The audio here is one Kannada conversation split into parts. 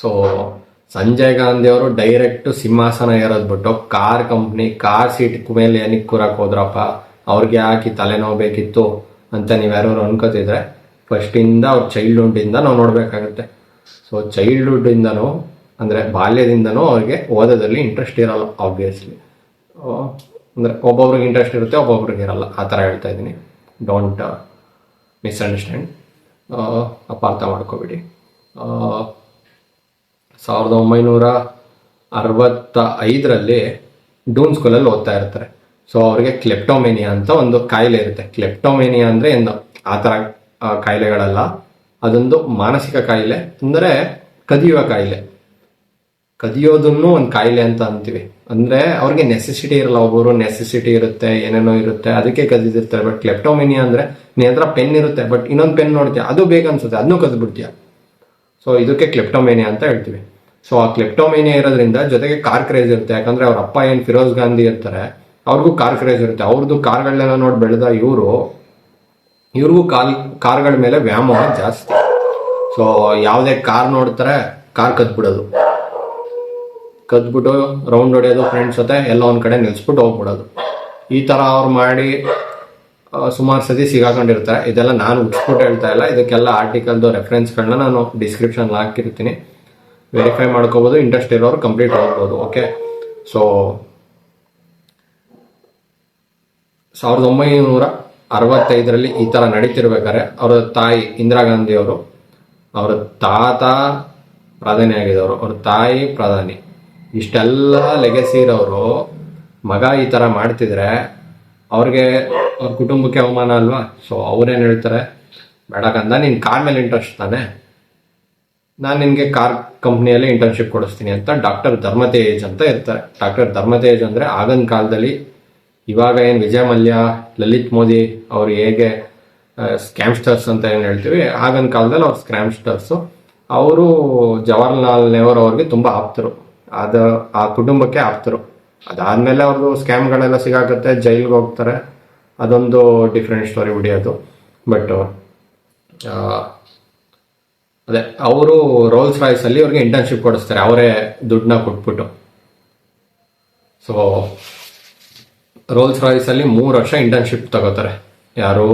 ಸೊ ಸಂಜಯ್ ಗಾಂಧಿ ಅವರು ಡೈರೆಕ್ಟ್ ಸಿಂಹಾಸನ ಏರೋದ್ ಬಿಟ್ಟು ಕಾರ್ ಕಂಪ್ನಿ ಕಾರ್ ಸೀಟ್ ಮೇಲೆ ಏನಕ್ಕೆ ಕೂರಕ್ ಹೋದ್ರಪ್ಪ? ಅವ್ರಿಗೆ ಯಾಕೆ ತಲೆನೋವು ಬೇಕಿತ್ತು ಅಂತ ನೀವ್ಯಾರು ಅನ್ಕೋತಿದ್ರೆ ಫಸ್ಟಿಂದ ಅವ್ರ ಚೈಲ್ಡ್ಹುಡ್ಡಿಂದ ನಾವು ನೋಡ್ಬೇಕಾಗುತ್ತೆ. ಸೊ ಚೈಲ್ಡ್ಹುಡ್ಡಿಂದನೂ ಅಂದರೆ ಬಾಲ್ಯದಿಂದನೂ ಅವ್ರಿಗೆ ಓದೋದ್ರಲ್ಲಿ ಇಂಟ್ರೆಸ್ಟ್ ಇರಲ್ಲ ಆಬ್ವಿಯಸ್ಲಿ ಅಂದರೆ ಒಬ್ಬೊಬ್ರಿಗೆ ಇಂಟ್ರೆಸ್ಟ್ ಇರುತ್ತೆ ಒಬ್ಬೊಬ್ರಿಗೆ ಇರಲ್ಲ. ಆ ಥರ ಹೇಳ್ತಾ ಇದ್ದೀನಿ. ಡೋಂಟ್ ಮಿಸ್ಅಂಡರ್ಸ್ಟ್ಯಾಂಡ್ ಅಪಾರ್ಥ ಮಾಡ್ಕೋಬೇಡಿ. ಆ, ಸಾವಿರದ ಒಂಬೈನೂರ ಅರವತ್ತ ಐದರಲ್ಲಿ ಡೂನ್ ಸ್ಕೂಲಲ್ಲಿ ಓದ್ತಾ ಇರ್ತಾರೆ. ಸೊ ಅವ್ರಿಗೆ ಕ್ಲೆಪ್ಟೋಮೇನಿಯಾ ಅಂತ ಒಂದು ಕಾಯಿಲೆ ಇರುತ್ತೆ. ಕ್ಲೆಪ್ಟೋಮೇನಿಯಾ ಅಂದರೆ ಏನು? ಆ ಥರ ಕಾಯಿಲೆಗಳಲ್ಲ. ಅದೊಂದು ಮಾನಸಿಕ ಕಾಯಿಲೆ, ಅಂದರೆ ಕದಿಯುವ ಕಾಯಿಲೆ. ಕದಿಯೋದನ್ನು ಒಂದು ಕಾಯಿಲೆ ಅಂತ ಅಂತೀವಿ. ಅಂದರೆ ಅವ್ರಿಗೆ ನೆಸೆಸಿಟಿ ಇರಲ್ಲ. ಒಬ್ಬರು ನೆಸೆಸಿಟಿ ಇರುತ್ತೆ, ಏನೇನೋ ಇರುತ್ತೆ, ಅದಕ್ಕೆ ಕದಿದಿರ್ತಾರೆ. ಬಟ್ ಕ್ಲೆಪ್ಟೋಮಿನಿಯಾ ಅಂದರೆ ನೇತ್ರ ಪೆನ್ ಇರುತ್ತೆ ಬಟ್ ಇನ್ನೊಂದು ಪೆನ್ ನೋಡ್ತೀಯ, ಅದು ಬೇಗ ಅನ್ಸುತ್ತೆ. ಅದನ್ನೂ ಕದ್ಬಿಡ್ತೀಯ. ಸೊ ಇದಕ್ಕೆ ಕ್ಲೆಪ್ಟೋಮೇನಿಯಾ ಅಂತ ಹೇಳ್ತೀವಿ. ಸೊ ಆ ಕ್ಲೆಪ್ಟೋಮೇನಿಯಾ ಇರೋದ್ರಿಂದ ಜೊತೆಗೆ ಕಾರ್ ಕ್ರೇಜ್ ಇರುತ್ತೆ. ಯಾಕಂದ್ರೆ ಅವ್ರ ಅಪ್ಪ ಏನ್ ಫಿರೋಜ್ ಗಾಂಧಿ ಇರ್ತಾರೆ, ಅವ್ರಿಗೂ ಕಾರ್ ಕ್ರೇಜ್ ಇರುತ್ತೆ. ಅವ್ರದ್ದು ಕಾರ್ಗಳನ್ನೆಲ್ಲ ನೋಡಿ ಬೆಳೆದ ಇವರು, ಇವ್ರಿಗೂ ಕಾಲ್, ಕಾರ್ಗಳ ಮೇಲೆ ವ್ಯಾಮೋಹ ಜಾಸ್ತಿ. ಸೊ ಯಾವುದೇ ಕಾರ್ ನೋಡ್ತಾರೆ ಕಾರ್ ಕದ್ಬಿಡೋದು. ಕದ್ಬಿಟ್ಟು ರೌಂಡ್ ಹೊಡೆಯೋದು ಫ್ರೆಂಡ್ಸ್ ಜೊತೆ, ಎಲ್ಲ ಒಂದ್ ಕಡೆ ನಿಲ್ಸ್ಬಿಟ್ಟು ಹೋಗ್ಬಿಡೋದು. ಈ ತರ ಅವ್ರು ಮಾಡಿ ಸುಮಾರು ಸತಿ ಸಿಗಾಕೊಂಡಿರ್ತಾರೆ. ಇದೆಲ್ಲ ನಾನು ಉಟ್ಸ್ಬಿಟ್ಟು ಹೇಳ್ತಾ ಇಲ್ಲ. ಇದಕ್ಕೆಲ್ಲ ಆರ್ಟಿಕಲ್ದು ರೆಫರೆನ್ಸ್ಗಳನ್ನ ನಾನು ಡಿಸ್ಕ್ರಿಪ್ಷನ್ ಹಾಕಿರ್ತೀನಿ. ವೆರಿಫೈ ಮಾಡ್ಕೋಬೋದು ಇಂಟ್ರೆಸ್ಟ್ ಇರೋರು ಕಂಪ್ಲೀಟ್ ಹೋಗ್ಬೋದು ಓಕೆ ಸೊ ಸಾವಿರದ ಒಂಬೈನೂರ ಅರವತ್ತೈದರಲ್ಲಿ ಈ ತರ ನಡೀತಿರ್ಬೇಕಾದ್ರೆ ಅವರ ತಾಯಿ ಇಂದಿರಾ ಗಾಂಧಿ ಅವರು ಅವರ ತಾತ ಪ್ರಧಾನಿ ಆಗಿದವರು ಅವ್ರ ತಾಯಿ ಪ್ರಧಾನಿ, ಇಷ್ಟೆಲ್ಲ ಲೆಗಸಿ ಇರೋರು ಮಗ ಈ ತರ ಮಾಡ್ತಿದ್ರೆ ಅವ್ರಿಗೆ ಅವ್ರ ಕುಟುಂಬಕ್ಕೆ ಅವಮಾನ ಅಲ್ವಾ? ಸೊ ಅವ್ರೇನ್ ಹೇಳ್ತಾರೆ? ಬೇಡ ಕಂದ ನಿನ್ ಕಾರ್ ಮೇಲೆ ಇಂಟ್ರೆಸ್ಟ್ ತಾನೆ. ನಾನು ನಿಮಗೆ ಕಾರ್ ಕಂಪ್ನಿಯಲ್ಲಿ ಇಂಟರ್ನ್ಶಿಪ್ ಕೊಡಿಸ್ತೀನಿ ಅಂತ ಡಾಕ್ಟರ್ ಧರ್ಮತೇಜ್ ಅಂತ ಇರ್ತಾರೆ ಡಾಕ್ಟರ್ ಧರ್ಮತೇಜ್ ಅಂದರೆ ಆಗಿನ ಕಾಲದಲ್ಲಿ ಇವಾಗ ಏನು ವಿಜಯ ಮಲ್ಯ ಲಲಿತ್ ಮೋದಿ ಅವರು ಹೇಗೆ ಸ್ಕ್ಯಾಮ್ಸ್ಟರ್ಸ್ ಅಂತ ಏನು ಹೇಳ್ತೀವಿ, ಆಗಿನ ಕಾಲದಲ್ಲಿ ಅವ್ರು ಸ್ಕ್ಯಾಮ್ಸ್ಟರ್ಸು ಅವರು ಜವಾಹರ್ಲಾಲ್ ನೆಹರು ಅವ್ರಿಗೆ ತುಂಬ ಆಪ್ತರು. ಅದ, ಆ ಕುಟುಂಬಕ್ಕೆ ಆಪ್ತರು. ಅದಾದಮೇಲೆ ಅವ್ರದ್ದು ಸ್ಕ್ಯಾಮ್ಗಳೆಲ್ಲ ಸಿಗಾಕತ್ತೆ, ಜೈಲ್ಗೆ ಹೋಗ್ತಾರೆ. ಅದೊಂದು ಡಿಫ್ರೆಂಟ್ ಸ್ಟೋರಿ ಬಿಡಿಯೋದು ಬಟ್ ಅದೇ, ಅವರು ರೋಲ್ಸ್ ರಾಯ್ಸ್ ಅಲ್ಲಿ ಅವ್ರಿಗೆ ಇಂಟರ್ನ್ಶಿಪ್ ಕೊಡಿಸ್ತಾರೆ. ಅವರೇ ದುಡ್ಡನ್ನ ಕೊಟ್ಬಿಟ್ಟು. ಸೊ ರೋಲ್ಸ್ ರಾಯ್ಸ್ ಅಲ್ಲಿ ಮೂರು ವರ್ಷ ಇಂಟರ್ನ್ಶಿಪ್ ತಗೋತಾರೆ. ಯಾರು?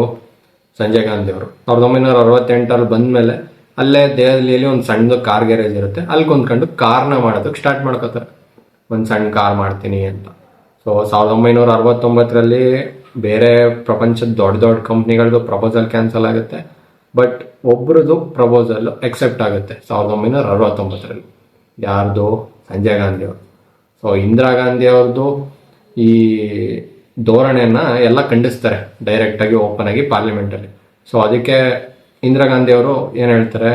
ಸಂಜಯ್ ಗಾಂಧಿ ಅವರು. ಸಾವಿರದ ಒಂಬೈನೂರ ಅರವತ್ತೆಂಟರಲ್ಲಿ ಬಂದ್ಮೇಲೆ ಅಲ್ಲೇ ದೆಹಲಿಯಲ್ಲಿ ಒಂದು ಸಣ್ಣದು ಕಾರ್ ಗ್ಯಾರೇಜ್ ಇರುತ್ತೆ. ಅಲ್ಲಿ ಕುಂತ್ಕೊಂಡು ಕಾರ್ನ ಮಾಡೋದಕ್ಕೆ ಸ್ಟಾರ್ಟ್ ಮಾಡ್ಕೋತಾರೆ. ಒಂದು ಸಣ್ಣ ಕಾರ್ ಮಾಡ್ತೀನಿ ಅಂತ. ಸೊ ಸಾವಿರದ ಒಂಬೈನೂರ ಅರವತ್ತೊಂಬತ್ತರಲ್ಲಿ ಬೇರೆ ಪ್ರಪಂಚದ ದೊಡ್ಡ ದೊಡ್ಡ ಕಂಪ್ನಿಗಳದ್ದು ಪ್ರಪೋಸಲ್ ಕ್ಯಾನ್ಸಲ್ ಆಗುತ್ತೆ. ಬಟ್ ಒಬ್ರದ್ದು ಪ್ರಪೋಸಲ್ ಎಕ್ಸೆಪ್ಟ್ ಆಗುತ್ತೆ ಸಾವಿರದ ಒಂಬೈನೂರ ಅರವತ್ತೊಂಬತ್ತರಲ್ಲಿ. ಯಾರ್ದು? ಸಂಜಯ್ ಗಾಂಧಿ ಅವರು ಸೊ ಇಂದಿರಾ ಗಾಂಧಿ ಅವ್ರದ್ದು ಈ ಧೋರಣೆಯನ್ನ ಎಲ್ಲ ಖಂಡಿಸ್ತಾರೆ ಡೈರೆಕ್ಟ್ ಆಗಿ ಓಪನ್ ಆಗಿ ಪಾರ್ಲಿಮೆಂಟ್ ಅಲ್ಲಿ. ಸೊ ಅದಕ್ಕೆ ಇಂದಿರಾ ಗಾಂಧಿ ಅವರು ಏನು ಹೇಳ್ತಾರೆ?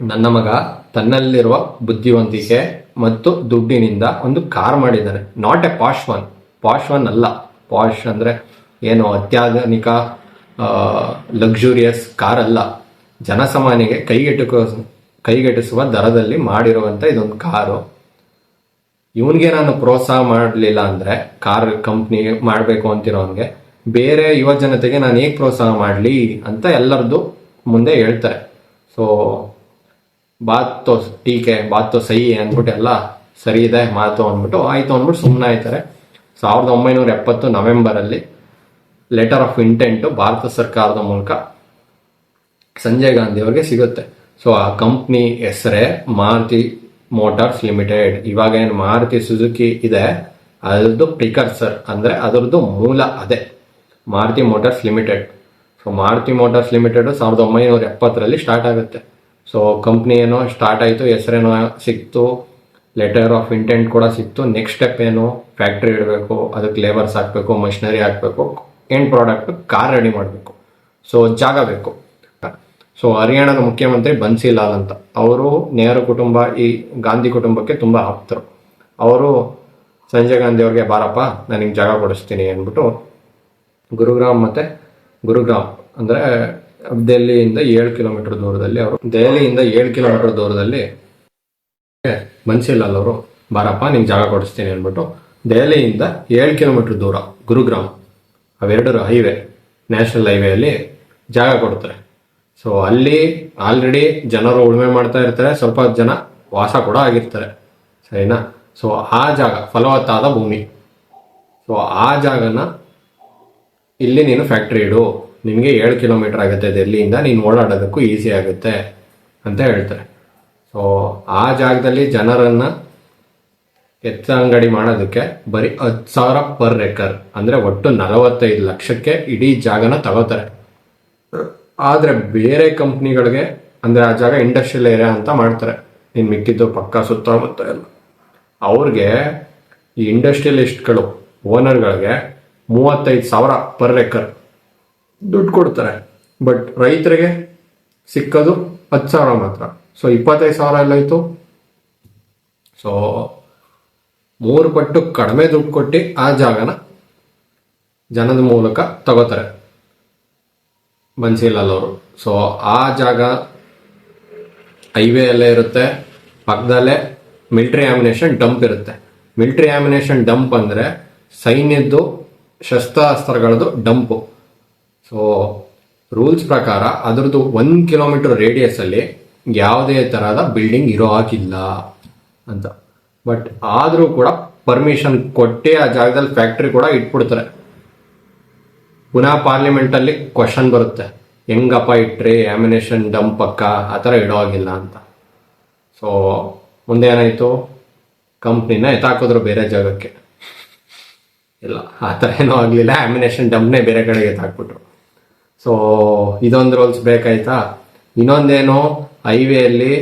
ನನ್ನ ಮಗ ತನ್ನಲ್ಲಿರುವ ಬುದ್ಧಿವಂತಿಕೆ ಮತ್ತು ದುಡ್ಡಿನಿಂದ ಒಂದು ಕಾರ್ ಮಾಡಿದ್ದಾನೆ. Not a posh one posh one ಅಲ್ಲ. ಪಾಶ್ ಅಂದ್ರೆ ಏನು ಅತ್ಯಾಧುನಿಕ ಲಕ್ಸುರಿಯಸ್ ಕಾರ್ ಅಲ್ಲ. ಜನಸಾಮಾನ್ಯಗೆ ಕೈಗೆಟುಕೋ, ಕೈಗೆಟಿಸುವ ದರದಲ್ಲಿ ಮಾಡಿರುವಂತ ಇದೊಂದು ಕಾರು. ಇವನಿಗೆ ನಾನು ಪ್ರೋತ್ಸಾಹ ಮಾಡಲಿಲ್ಲ ಅಂದ್ರೆ ಕಾರ್ ಕಂಪ್ನಿ ಮಾಡಬೇಕು ಅಂತಿರೋನ್ಗೆ, ಬೇರೆ ಯುವ ಜನತೆಗೆ ನಾನು ಹೇಗೆ ಪ್ರೋತ್ಸಾಹ ಮಾಡಲಿ ಅಂತ ಎಲ್ಲರದ್ದು ಮುಂದೆ ಹೇಳ್ತಾರೆ. ಸೊ ಬಾತ್ ತೋ ಟೀಕೆ, ಬಾತ್ ತೋ ಸಹಿ ಅಂದ್ಬಿಟ್ಟು ಎಲ್ಲ ಸರಿ ಇದೆ, ಮಾತು ಅಂದ್ಬಿಟ್ಟು, ಆಯ್ತು ಅಂದ್ಬಿಟ್ಟು ಸುಮ್ಮನೆ ಆಯ್ತಾರೆ. ಸಾವಿರದ ಒಂಬೈನೂರ ಎಪ್ಪತ್ತು ನವೆಂಬರ್ ಅಲ್ಲಿ ಲೆಟರ್ ಆಫ್ ಇಂಟೆಂಟ್ ಭಾರತ ಸರ್ಕಾರದ ಮೂಲಕ ಸಂಜಯ್ ಗಾಂಧಿ ಅವರಿಗೆ ಸಿಗುತ್ತೆ. ಸೊ ಆ ಕಂಪ್ನಿ ಹೆಸರೇ ಮಾರುತಿ ಮೋಟಾರ್ಸ್ ಲಿಮಿಟೆಡ್ ಇವಾಗ ಏನು ಮಾರುತಿ ಸುಜುಕಿ ಇದೆ, ಅದ್ರದ್ದು ಪ್ರಿಕರ್ಸರ್ ಅಂದರೆ ಅದರದ್ದು ಮೂಲ ಅದೇ. Maruti motors limited so Maruti motors limited ಸಾವಿರದ ಒಂಬೈನೂರ ಎಪ್ಪತ್ತರಲ್ಲಿ ಸ್ಟಾರ್ಟ್ ಆಗುತ್ತೆ. ಸೊ ಕಂಪ್ನಿ ಏನೋ ಸ್ಟಾರ್ಟ್ ಆಯಿತು, ಹೆಸರೇನೋ ಸಿಕ್ತು ಲೆಟರ್ ಆಫ್ ಇಂಟೆಂಟ್ ಕೂಡ ಸಿಕ್ತು. ನೆಕ್ಸ್ಟ್ ಸ್ಟೆಪ್ ಏನು? ಫ್ಯಾಕ್ಟ್ರಿ ಇಡಬೇಕು, ಅದಕ್ಕೆ ಲೇಬರ್ಸ್ ಹಾಕಬೇಕು ಮಷಿನರಿ ಹಾಕಬೇಕು. ಎಂಡ್ ಪ್ರಾಡಕ್ಟ್ ಕಾರ್ ರೆಡಿ ಮಾಡಬೇಕು. ಸೊ ಜಾಗ ಬೇಕು. ಸೊ ಹರಿಯಾಣದ ಮುಖ್ಯಮಂತ್ರಿ ಬನ್ಸಿಲಾಲ್ ಅಂತ. ಅವರು ನೆಹರು ಕುಟುಂಬ, ಈ ಗಾಂಧಿ ಕುಟುಂಬಕ್ಕೆ ತುಂಬ ಆಪ್ತರು. ಅವರು ಸಂಜಯ್ ಗಾಂಧಿ ಅವ್ರಿಗೆ, ಬಾರಪ್ಪ, ನನಗೆ ಜಾಗ ಕೊಡಿಸ್ತೀನಿ ಅಂದ್ಬಿಟ್ಟು ಗುರುಗ್ರಾಮ್ ಮತ್ತೆ ಗುರುಗ್ರಾಮ್, ಅಂದ್ರೆ ದೆಹಲಿಯಿಂದ ಏಳು ಕಿಲೋಮೀಟರ್ ದೂರದಲ್ಲಿ ಅವರು, ದೆಹಲಿಯಿಂದ ಏಳು ಕಿಲೋಮೀಟರ್ ದೂರದಲ್ಲಿ ಬನ್ಸಿಲಾಲ್ ಅವರು, ಬಾರಪ್ಪ, ನಿಂಗೆ ಜಾಗ ಕೊಡಿಸ್ತೀನಿ ಅಂದ್ಬಿಟ್ಟು ದೆಹಲಿಯಿಂದ ಏಳು ಕಿಲೋಮೀಟರ್ ದೂರ ಗುರುಗ್ರಾಮ್. ಅವೆರಡರ ಹೈವೇ, ನ್ಯಾಷನಲ್ ಹೈವೇ ಅಲ್ಲಿ ಜಾಗ ಕೊಡ್ತಾರೆ. ಸೊ ಅಲ್ಲಿ ಆಲ್ರೆಡಿ ಜನರು ಉಳುಮೆ ಮಾಡ್ತಾ ಇರ್ತಾರೆ, ಸ್ವಲ್ಪ ಜನ ವಾಸ ಕೂಡ ಆಗಿರ್ತಾರೆ. ಸರಿನಾ? ಸೊ ಆ ಜಾಗ, ಫಲವತ್ತಾದ ಭೂಮಿ. ಸೊ ಆ ಜಾಗನ ಇಲ್ಲಿ ನೀನು ಫ್ಯಾಕ್ಟ್ರಿ ಇಡು. ನಿನಗೆ ಏಳು ಕಿಲೋಮೀಟರ್ ಆಗುತ್ತೆ ಡೆಲ್ಲಿಯಿಂದ ನೀನು ಓಡಾಡೋದಕ್ಕೂ ಈಸಿ ಆಗುತ್ತೆ ಅಂತ ಹೇಳ್ತಾರೆ. ಸೊ ಆ ಜಾಗದಲ್ಲಿ ಜನರನ್ನ ಎತ್ತ ಅಂಗಡಿ ಮಾಡೋದಕ್ಕೆ ಬರೀ ಹತ್ತು ಸಾವಿರ ಪರ್ ಎಕರ್, ಅಂದ್ರೆ ಒಟ್ಟು ನಲವತ್ತೈದು ಲಕ್ಷಕ್ಕೆ ಇಡೀ ಜಾಗನ ತಗೋತಾರೆ. ಆದ್ರೆ ಬೇರೆ ಕಂಪ್ನಿಗಳಿಗೆ, ಅಂದ್ರೆ ಆ ಜಾಗ ಇಂಡಸ್ಟ್ರಿಯಲ್ ಏರಿಯಾ ಅಂತ ಮಾಡ್ತಾರೆ. ಇನ್ ಮಿಕ್ಕಿದ್ದು ಪಕ್ಕ ಸುತ್ತಮುತ್ತ ಎಲ್ಲ. ಅವ್ರಿಗೆ ಈ ಇಂಡಸ್ಟ್ರಿಯಲಿಸ್ಟ್ಗಳು ಓನರ್ಗಳಿಗೆ ಮೂವತ್ತೈದು ಸಾವಿರ ಪರ್ ಎಕರ್ ದುಡ್ಡು ಕೊಡ್ತಾರೆ. ಬಟ್ ರೈತರಿಗೆ ಸಿಕ್ಕೋದು ಹತ್ತು ಸಾವಿರ ಮಾತ್ರ. ಸೊ ಇಪ್ಪತ್ತೈದು ಸಾವಿರ ಎಲ್ಲಾಯಿತು ಸೊ ಮೂರು ಪಟ್ಟು ಕಡಿಮೆ ದುಡ್ಡು ಕೊಟ್ಟು ಆ ಜಾಗನ ಜನದ ಮೂಲಕ ತಗೋತಾರೆ. ಬನ್ಸಿಲಾಲ್ ಅವರು ಸೊ ಆ ಜಾಗ ಹೈವೇ ಅಲ್ಲೇ ಇರುತ್ತೆ. ಪಕ್ಕದಲ್ಲೇ ಮಿಲ್ಟ್ರಿ ಆಮಿನೇಷನ್ ಡಂಪ್ ಇರುತ್ತೆ. ಮಿಲ್ಟ್ರಿ ಆಮಿನೇಷನ್ ಡಂಪ್ ಅಂದರೆ ಸೈನ್ಯದ್ದು ಶಸ್ತ್ರಾಸ್ತ್ರಗಳದ್ದು ಡಂಪು. ಸೊ ರೂಲ್ಸ್ ಪ್ರಕಾರ ಅದರದ್ದು ಒಂದು ಕಿಲೋಮೀಟರ್ ರೇಡಿಯಸ್ ಅಲ್ಲಿ ಯಾವುದೇ ತರಹದ ಬಿಲ್ಡಿಂಗ್ ಇರೋ ಹಾಗಿಲ್ಲ ಅಂತ. ಬಟ್ ಆದರೂ ಕೂಡ ಪರ್ಮಿಷನ್ ಕೊಟ್ಟೆ ಆ ಜಾಗದಲ್ಲಿ ಫ್ಯಾಕ್ಟ್ರಿ ಕೂಡ ಇಟ್ಬಿಡ್ತಾರೆ. ಪುನಃ ಪಾರ್ಲಿಮೆಂಟ್ ಅಲ್ಲಿ ಕ್ವಶನ್ ಬರುತ್ತೆ. ಹೆಂಗಪ್ಪ ಇಟ್ರಿ ಆಮಿನೇಷನ್ ಡಂಪ್ ಪಕ್ಕ ಆ ಥರ ಇಡೋ ಹಾಗಿಲ್ಲ ಅಂತ ಸೊ ಮುಂದೆ ಕಂಪ್ನಿನ ಎತ್ತಾಕಿದ್ರು ಬೇರೆ ಜಾಗಕ್ಕೆ. ಇಲ್ಲ, ಆ ಥರ ಏನೂ ಆಗಲಿಲ್ಲ. ಆಮಿನೇಷನ್ ಡಂಪ್ನೇ ಬೇರೆ ಕಡೆಗೆ ಎತ್ತಾಕ್ಬಿಟ್ರು. ಸೊ ಇದೊಂದು ರೋಲ್ಸ್ ಬೇಕಾಯ್ತಾ? ಇನ್ನೊಂದೇನು ಹೈವೇಯಲ್ಲಿ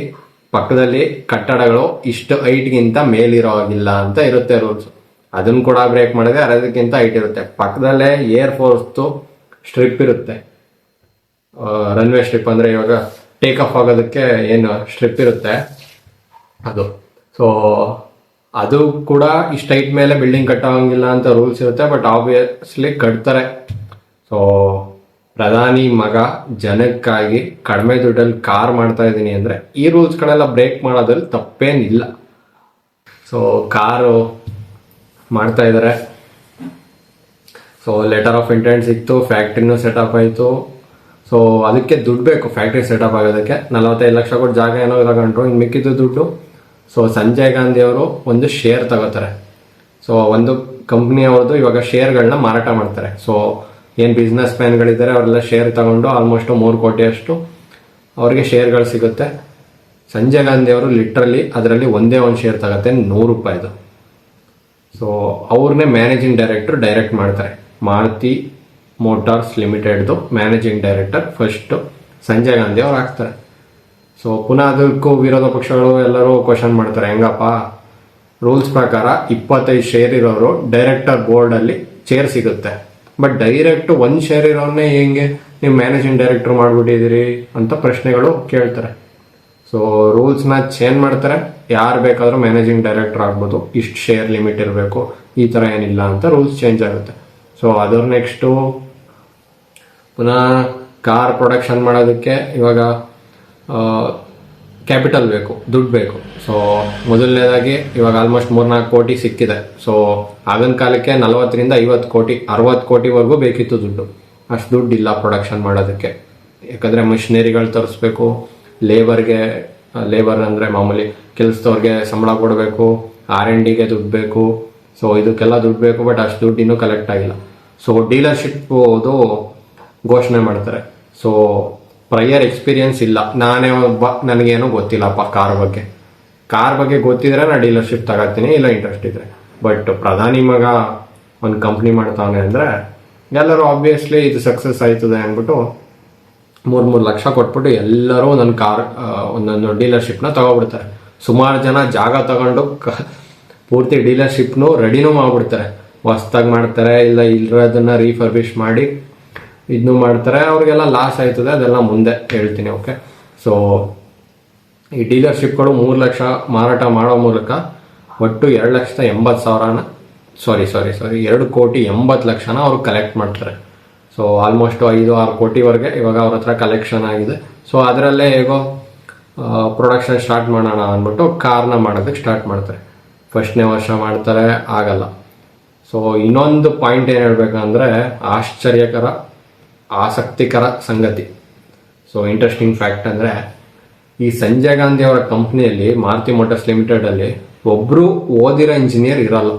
ಪಕ್ಕದಲ್ಲಿ ಕಟ್ಟಡಗಳು ಇಷ್ಟು ಹೈಟ್ಗಿಂತ ಮೇಲಿರೋ ಹಾಗಿಲ್ಲ ಅಂತ ಇರುತ್ತೆ ರೂಲ್ಸ್ ಅದನ್ನ ಕೂಡ ಬ್ರೇಕ್ ಮಾಡಿದ್ರೆ ಅದಕ್ಕಿಂತ ಹೈಟ್ ಇರುತ್ತೆ. ಪಕ್ಕದಲ್ಲೇ ಏರ್ ಫೋರ್ಸ್ದು ಸ್ಟ್ರಿಪ್ ಇರುತ್ತೆ. ರನ್ವೇ ಸ್ಟ್ರಿಪ್ ಅಂದ್ರೆ ಇವಾಗ ಟೇಕ್ ಆಫ್ ಆಗೋದಕ್ಕೆ ಏನು ಸ್ಟ್ರಿಪ್ ಇರುತ್ತೆ. ಅದು. ಸೊ ಅದು ಕೂಡ ಇಷ್ಟು ಹೈಟ್ ಮೇಲೆ ಬಿಲ್ಡಿಂಗ್ ಕಟ್ಟೋಂಗಿಲ್ಲ ಅಂತ ರೂಲ್ಸ್ ಇರುತ್ತೆ ಬಟ್ ಆಬ್ವಿಯಸ್ಲಿ ಕಟ್ತಾರೆ. ಸೊ ಪ್ರಧಾನಿ ಮಗ ಜನಕ್ಕಾಗಿ ಕಡಿಮೆ ದುಡ್ಡಲ್ಲಿ ಕಾರ್ ಮಾಡ್ತಾ ಇದ್ದೀನಿ ಅಂದರೆ ಈ ರೂಲ್ಸ್ಗಳೆಲ್ಲ ಬ್ರೇಕ್ ಮಾಡೋದ್ರಲ್ಲಿ ತಪ್ಪೇನಿಲ್ಲ. ಸೊ ಕಾರು ಮಾಡ್ತಾ ಇದ್ದಾರೆ ಸೊ ಲೆಟರ್ ಆಫ್ ಇಂಟೆಂಟ್ ಸಿಕ್ತು ಫ್ಯಾಕ್ಟ್ರಿನೂ ಸೆಟಪ್ ಆಯಿತು. ಸೊ ಅದಕ್ಕೆ ದುಡ್ಡು ಬೇಕು ಫ್ಯಾಕ್ಟ್ರಿ ಸೆಟಪ್ ಆಗೋದಕ್ಕೆ. ನಲವತ್ತೈದು ಲಕ್ಷ ಕೊಟ್ಟು ಜಾಗ ಏನೋ ತಗೊಂಡ್ರು ಇನ್ನು ಮಿಕ್ಕಿದ್ದು ದುಡ್ಡು. ಸೊ ಸಂಜಯ್ ಗಾಂಧಿ ಅವರು ಒಂದು ಶೇರ್ ತಗೋತಾರೆ. ಸೊ ಒಂದು ಕಂಪ್ನಿ ಅವ್ರದ್ದು ಇವಾಗ ಶೇರ್ಗಳನ್ನ ಮಾರಾಟ ಮಾಡ್ತಾರೆ. ಸೊ ಏನು ಬಿಸ್ನೆಸ್ ಮ್ಯಾನ್ಗಳಿದ್ದಾರೆ ಅವರೆಲ್ಲ ಶೇರ್ ತಗೊಂಡು ಆಲ್ಮೋಸ್ಟ್ ಮೂರು ಕೋಟಿಯಷ್ಟು ಅವರಿಗೆ ಶೇರ್ಗಳು ಸಿಗುತ್ತೆ. ಸಂಜಯ್ ಗಾಂಧಿ ಅವರು ಲಿಟ್ರಲಿ ಅದರಲ್ಲಿ ಒಂದೇ ಒಂದು ಶೇರ್ ತಗತ್ತೆ, ನೂರು ರೂಪಾಯಿದು. ಸೊ ಅವ್ರನ್ನೇ ಮ್ಯಾನೇಜಿಂಗ್ ಡೈರೆಕ್ಟರ್ ಡೈರೆಕ್ಟ್ ಮಾಡ್ತಾರೆ. Maruti motors ಲಿಮಿಟೆಡ್ದು managing director first Sanjay Gandhi ಅವ್ರು ಹಾಕ್ತಾರೆ. ಸೊ ಪುನಃ ಅದಕ್ಕೂ ವಿರೋಧ ಪಕ್ಷಗಳು ಎಲ್ಲರೂ ಕ್ವಶನ್ ಮಾಡ್ತಾರೆ, ಹೆಂಗಪ್ಪ? ರೂಲ್ಸ್ ಪ್ರಕಾರ ಇಪ್ಪತ್ತೈದು ಶೇರ್ ಇರೋರು ಡೈರೆಕ್ಟರ್ ಬೋರ್ಡಲ್ಲಿ ಚೇರ್ ಸಿಗುತ್ತೆ. ಬಟ್ ಡೈರೆಕ್ಟ್ ಒಂದು ಶೇರ್ ಇರೋನ್ನೇ ಹೆಂಗೆ ನೀವು ಮ್ಯಾನೇಜಿಂಗ್ ಡೈರೆಕ್ಟರ್ ಮಾಡ್ಬಿಟ್ಟಿದ್ದೀರಿ ಅಂತ ಪ್ರಶ್ನೆಗಳು ಕೇಳ್ತಾರೆ. ಸೊ ರೂಲ್ಸ್ನ ಚೇಂಜ್ ಮಾಡ್ತಾರೆ. ಯಾರು ಬೇಕಾದರೂ ಮ್ಯಾನೇಜಿಂಗ್ ಡೈರೆಕ್ಟರ್ ಆಗ್ಬೋದು. ಇಷ್ಟು ಶೇರ್ ಲಿಮಿಟ್ ಇರಬೇಕು. ಈ ಥರ ಏನಿಲ್ಲ ಅಂತ ರೂಲ್ಸ್ ಚೇಂಜ್ ಆಗುತ್ತೆ. ಸೊ ಅದರ ನೆಕ್ಸ್ಟು ಪುನಃ ಕಾರ್ ಪ್ರೊಡಕ್ಷನ್ ಮಾಡೋದಕ್ಕೆ ಇವಾಗ ಕ್ಯಾಪಿಟಲ್ ಬೇಕು, ದುಡ್ಡು ಬೇಕು. ಸೊ ಮೊದಲನೇದಾಗಿ ಇವಾಗ ಆಲ್ಮೋಸ್ಟ್ ಮೂರ್ನಾಲ್ಕು ಕೋಟಿ ಸಿಕ್ಕಿದೆ. ಸೊ ಆಗಿನ ಕಾಲಕ್ಕೆ ನಲವತ್ತರಿಂದ ಐವತ್ತು ಕೋಟಿ, ಅರವತ್ತು ಕೋಟಿವರೆಗೂ ಬೇಕಿತ್ತು ದುಡ್ಡು. ಅಷ್ಟು ದುಡ್ಡು ಇಲ್ಲ ಪ್ರೊಡಕ್ಷನ್ ಮಾಡೋದಕ್ಕೆ. ಯಾಕಂದರೆ ಮಿಷಿನರಿಗಳು ತರಿಸ್ಬೇಕು ಲೇಬರ್ಗೆ ಲೇಬರ್ ಅಂದರೆ ಮಾಮೂಲಿ ಕೆಲಸದವ್ರಿಗೆ ಸಂಬಳ ಕೊಡಬೇಕು ಆರ್ ಎನ್ ಡಿಗೆ ದುಡ್ಡು ಬೇಕು. ಸೊ ಇದಕ್ಕೆಲ್ಲ ದುಡ್ಡು ಬೇಕು ಬಟ್ ಅಷ್ಟು ದುಡ್ಡು ಇನ್ನೂ ಕಲೆಕ್ಟ್ ಆಗಿಲ್ಲ. ಸೊ ಡೀಲರ್ಶಿಪ್ ಅದು ಘೋಷಣೆ ಮಾಡ್ತಾರೆ. ಸೊ ಪ್ರಯರ್ ಎಕ್ಸ್ಪೀರಿಯನ್ಸ್ ಇಲ್ಲ. ನಾನೇ ಒಬ್ಬ, ನನಗೇನು ಗೊತ್ತಿಲ್ಲಪ್ಪ ಕಾರ್ ಬಗ್ಗೆ. ಕಾರ್ ಬಗ್ಗೆ ಗೊತ್ತಿದ್ರೆ ನಾನು ಡೀಲರ್ಶಿಪ್ ತಗೋತೀನಿ, ಇಲ್ಲ ಇಂಟ್ರೆಸ್ಟ್ ಇದ್ರೆ. ಬಟ್ ಪ್ರಧಾನಿ ಮಗ ಒಂದು ಕಂಪ್ನಿ ಮಾಡ್ತಾನೆ ಅಂದರೆ, ಎಲ್ಲರೂ ಆಬ್ವಿಯಸ್ಲಿ ಇದು ಸಕ್ಸಸ್ ಆಯ್ತದೆ ಅಂದ್ಬಿಟ್ಟು ಮೂರು ಮೂರು ಲಕ್ಷ ಕೊಟ್ಬಿಟ್ಟು ಎಲ್ಲರೂ ನನ್ನ ಕಾರ್ ಒಂದೊಂದು ಡೀಲರ್ಶಿಪ್ನ ತಗೊಬಿಡ್ತಾರೆ. ಸುಮಾರು ಜನ ಜಾಗ ತಗೊಂಡು ಕ- ಪೂರ್ತಿ ಡೀಲರ್ಶಿಪ್ನು ರೆಡಿನೂ ಮಾಡ್ಬಿಡ್ತಾರೆ. ಹೊಸ್ದಾಗಿ ಮಾಡ್ತಾರೆ, ಇಲ್ಲ ಇಲ್ಲರೋದನ್ನು ರೀಫರ್ಬಿಷ್ ಮಾಡಿ ಇದನ್ನು ಮಾಡ್ತಾರೆ. ಅವ್ರಿಗೆಲ್ಲ ಲಾಸ್ ಆಯ್ತದೆ, ಅದೆಲ್ಲ ಮುಂದೆ ಹೇಳ್ತೀನಿ, ಓಕೆ? ಸೊ ಈ ಡೀಲರ್ಶಿಪ್ಗಳು ಮೂರು ಲಕ್ಷ ಮಾರಾಟ ಮಾಡೋ ಮೂಲಕ ಒಟ್ಟು ಎರಡು ಲಕ್ಷದ ಎಂಬತ್ತು ಸಾವಿರನ ಸಾರಿ ಸಾರಿ ಸಾರಿ ಎರಡು ಕೋಟಿ ಎಂಬತ್ತು ಲಕ್ಷನ ಅವರು ಕಲೆಕ್ಟ್ ಮಾಡ್ತಾರೆ. ಸೊ ಆಲ್ಮೋಸ್ಟ್ ಐದು ಆರು ಕೋಟಿವರೆಗೆ ಇವಾಗ ಅವ್ರ ಹತ್ರ ಕಲೆಕ್ಷನ್ ಆಗಿದೆ. ಸೊ ಅದರಲ್ಲೇ ಹೇಗೋ ಪ್ರೊಡಕ್ಷನ್ ಸ್ಟಾರ್ಟ್ ಮಾಡೋಣ ಅಂದ್ಬಿಟ್ಟು ಕಾರ್ನ ಮಾಡೋದಕ್ಕೆ ಸ್ಟಾರ್ಟ್ ಮಾಡ್ತಾರೆ. ಫಸ್ಟ್ನೇ ವರ್ಷ ಮಾಡ್ತಾರೆ, ಆಗಲ್ಲ. ಸೊ ಇನ್ನೊಂದು ಪಾಯಿಂಟ್ ಏನು ಹೇಳಬೇಕಂದ್ರೆ, ಆಶ್ಚರ್ಯಕರ ಆಸಕ್ತಿಕರ ಸಂಗತಿ. ಸೊ ಇಂಟ್ರೆಸ್ಟಿಂಗ್ ಫ್ಯಾಕ್ಟ್ ಅಂದರೆ, ಈ ಸಂಜಯ್ ಗಾಂಧಿ ಅವರ ಕಂಪ್ನಿಯಲ್ಲಿ ಮಾರುತಿ ಮೋಟರ್ಸ್ ಲಿಮಿಟೆಡ್ ಅಲ್ಲಿ, ಒಬ್ರು ಓದಿರೋ ಇಂಜಿನಿಯರ್ ಇರಲ್ಲ.